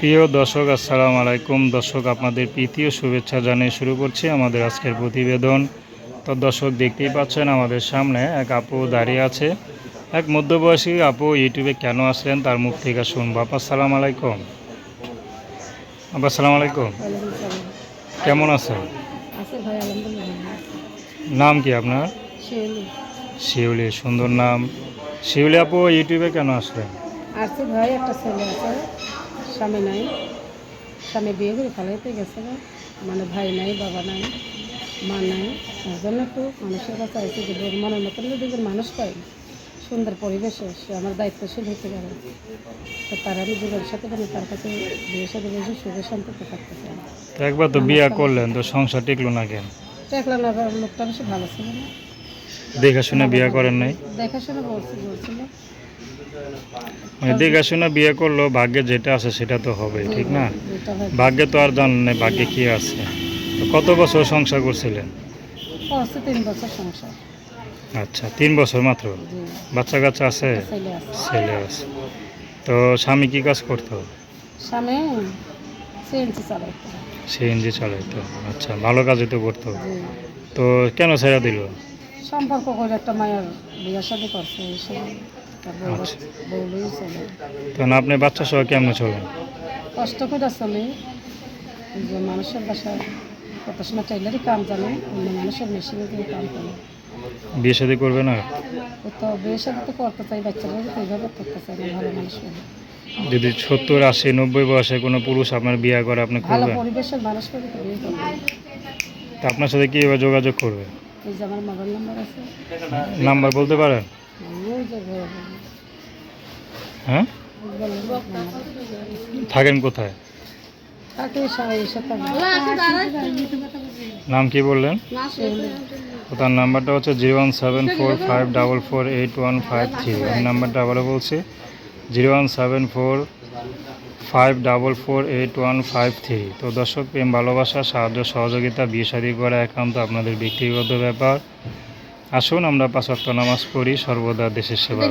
প্রিয় দর্শক আসসালামু আলাইকুম। দর্শক আপনাদের প্রীতীয় শুভেচ্ছা জানিয়ে শুরু করছি আমাদের আজকের প্রতিবেদন। তো দর্শক দেখতেই পাচ্ছেন আমাদের সামনে এক আপু দাঁড়িয়ে আছে। এক মধ্যবয়সী আপু ইউটিউবে কেন আসলেন তার মুখ থেকে শুনব। আপা আসসালামু আলাইকুম। আপা আসসালামু আলাইকুম। কেমন আছেন? আলহামদুলিল্লাহ। নাম কি আপনার? শিউলি। শিউলি সুন্দর নাম। শিউলি আপু ইউটিউবে কেন আসলেন? আছে ভাই একটা ছেলে আছে। স্বামী নাই। স্বামী বিয়ে করে ফেলাইতে গেছে না। মানে ভাই নাই বাবা নাই মা নাই। তার জন্য একটু মানুষের কাছে আছে যে মনের মতন যদি একজন মানুষ পাই সুন্দর পরিবেশে সে আমার দায়িত্বশীল হতে পারে। তো তার আমি জীবনের সাথে মানে তার কাছে বিয়ের সাথে বেশি সুখে শান্তিতে থাকতে চাই। একবার তো বিয়ে করলেন তো সংসার টিকলো না কেন? দেখলাম আবার লোকটা বেশি ভালো ছিল না। দেখে শুনে বিয়ে করেন নাই? দেখাশোনা বলছি বলছিল। দেখে শুনে বিয়ে করল ভাগ্যে যেটা আছে সেটা তো হবে ঠিক না? ভাগ্যে তো আর জান নেই ভাগ্যে কি আছে। কত বছর সংসার করছিলেন? তিন বছর সংসার। আচ্ছা তিন বছর মাত্র? বাচ্চা কাচ্চা আছে? ছেলে আছে। তো স্বামী কি কাজ করতো? স্বামী সিএনসি চালাইতো। সিএনজি চালাইতো। আচ্ছা ভালো কাজই তো করতো। তো কেন ছেড়ে দিল? সম্পর্ক করে একটা মায়ের বিয়ের সাথে করছে বউ আচ্ছা। তখন আপনি বাচ্চা সহ কেমনে চলেন কষ্ট করে চলে। যে মানুষের বাসায় কত সময় টেলারই কাম জানে অন্য মানুষের মেশিনে দিয়ে কাম করে। বিয়ে শাদী করবে না? ও তো বিয়ের সাথে তো করতে চাই বাচ্চারা তো এইভাবে করতে চাই না ভালো মানুষ যদি সত্তর আশি নব্বই বয়সে কোনো পুরুষ আপনার বিয়ে করে আপনি ভালো পরিবেশের মানুষ করে তো বিয়ে করবে। তা আপনার সাথে কীভাবে যোগাযোগ করবে? এই যে আমার মোবাইল নাম্বার আছে। নাম্বার বলতে পারেন? ওই যে হ্যাঁ? থাকেন কোথায়? নাম কি বললেন? তার নাম্বারটা হচ্ছে zero one seven four five double four eight one five three. আমি নাম্বারটা আবারও বলছি zero one seven four five double four eight one five three. তো দর্শক প্রেম ভালোবাসা সাহায্য সহযোগিতা বিয়ে শাদী করা একান্ত আপনাদের ব্যক্তিগত ব্যাপার। আসুন আমরা পাঁচ নামাজ পড়ি সর্বদা দেশের সেবা